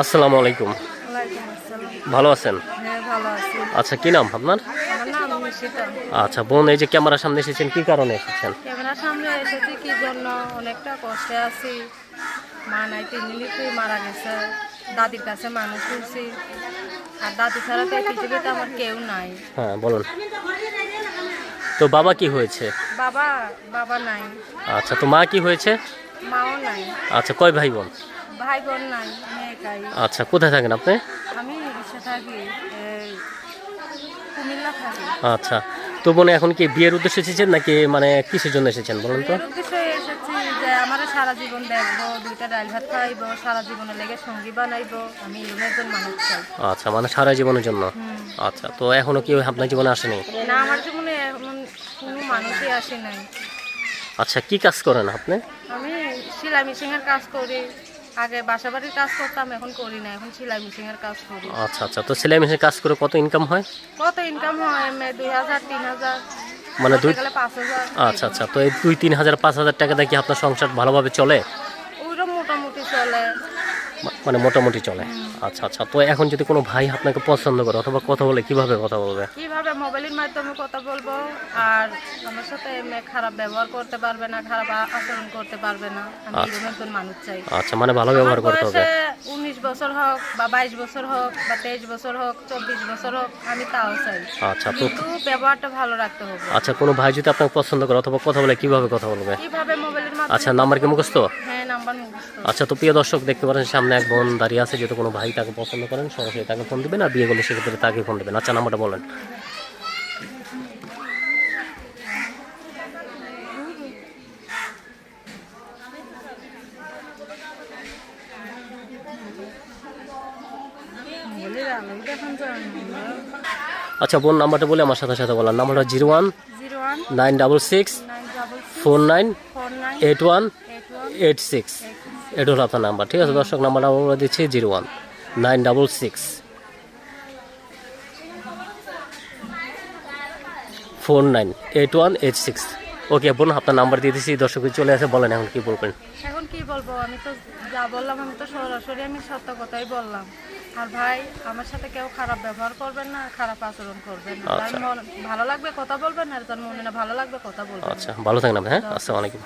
আসসালামু আলাইকুম। ভালো আছেন? আচ্ছা কি নাম আপনার? আচ্ছা বোন এই যে ক্যামেরার সামনে এসেছেন কি কারণে এসেছেন? ক্যামেরার সামনে এসেছি কি জন্য? অনেকটা কষ্টে আছি। মা নাই তিন মারা গেছে। দাদির কাছে মানুষ হয়েছি আর দাদি ছাড়া তো পৃথিবীতে আমার কেউ নাই। হ্যাঁ বলুন। তো বাবা কি হয়েছে? বাবা বাবা নাই। আচ্ছা তো মা কি হয়েছে? মাও নাই। আচ্ছা কয় ভাই বোন? ভাই বোন নাই মেয়ে একাই। আচ্ছা কোথায় থাকেন আপনি? আমি থাকি এই কুমিল্লা থাকি। আচ্ছা তো বোনে এখন কি বিয়ের উদ্দেশ্যে এসেছেন নাকি মানে কিসের জন্য এসেছেন বলুন তো? এর উদ্দেশ্যে এসেছি যে আমার সারা জীবন দেখব দুইটা ডাল ভাত খাইবো সারা জীবনে লেগে সঙ্গী বানাইবো আমি এরকম একজন মানুষ চাই। আচ্ছা মানে সারা জীবনের জন্য? আচ্ছা তো এখনও কি আপনার জীবনে আসেনি? না আমার জীবনে এমন কোনো মানুষই আসে নাই। আচ্ছা কি কাজ করেন আপনি? আমি সেলাই মেশিনের কাজ করি আগে বাসাবাড়ির কাজ করতাম এখন করি না এখন সেলাই মেশিন এর কাজ করি। আচ্ছা আচ্ছা তো সেলাই মেশিন কাজ করে কত ইনকাম হয়? কত ইনকাম হয়? এমনি দুই হাজার তিন হাজার মানে দুই আচ্ছা আচ্ছা তো এই দুই তিন হাজার পাঁচ হাজার টাকা দিয়ে কি আপনার সংসার ভালোভাবে চলে ওইরকম মোটামুটি চলে মা- মানে মোটামুটি চলে। আচ্ছা আচ্ছা তো এখন যদি কোনো ভাই আপনাকে পছন্দ করে অথবা কথা বলে কীভাবে কথা বলবে? কীভাবে মোবাইলের মাধ্যমে কথা বলব? আর আমার সাথে এমনি খারাপ ব্যবহার করতে পারবে না খারাপ আচরণ করতে পারবে না। আমি একজন মানুষ চাই। আচ্ছা মানে ভালো ব্যবহার করতে হবে। উনিশ বছর হোক বা বাইশ বছর হোক বা তেইশ বছর হোক চব্বিশ বছর হোক আমি তাও চাই। আচ্ছা তো ব্যবহারটা ভালো রাখতে হবে। আচ্ছা কোনো ভাই যদি আপনাকে পছন্দ করে অথবা কথা বলে কীভাবে কথা বলবে? কীভাবে মোবাইলের মাধ্যমে আচ্ছা নাম্বার কি মুখস্থ? হ্যাঁ আচ্ছা তো প্রিয় দর্শক দেখতে পারেন সামনে এক বোন দাঁড়িয়ে আছে যদি কোনো ভাই তাকে পছন্দ করেন সরাসরি তাকে ফোন দেবেন আর বিয়ে করলে সেক্ষেত্রে তাকে ফোন দেবেন। আচ্ছা নাম্বারটা বলেন। আচ্ছা বোন নাম্বারটা বলে আমার সাথে সাথে বলার। নাম্বারটা zero one zero one nine double six four nine eight one eight six এটা হলো আপনার নাম্বার ঠিক আছে? দর্শক নাম্বারটা বলে দিচ্ছি zero one nine double six. Four nine eight one eight six okay বলুন আপনার নাম্বার দিয়ে দিচ্ছি দর্শক চলে আসে বলেন এখন কি বলবেন? এখন কি বলব? আমি তো যা বললাম আমি তো সরাসরি আমি সত্য কথাই বললাম। আর ভাই আমার সাথে কেউ খারাপ ব্যবহার করবেন না খারাপ আচরণ করবেন না। আচ্ছা। ভালো লাগবে কথা বলবেন আর তার মনে না ভালো লাগবে কথা বলবেন আচ্ছা ভালো থাকেন আপনি হ্যাঁ? আসসালামু আলাইকুম।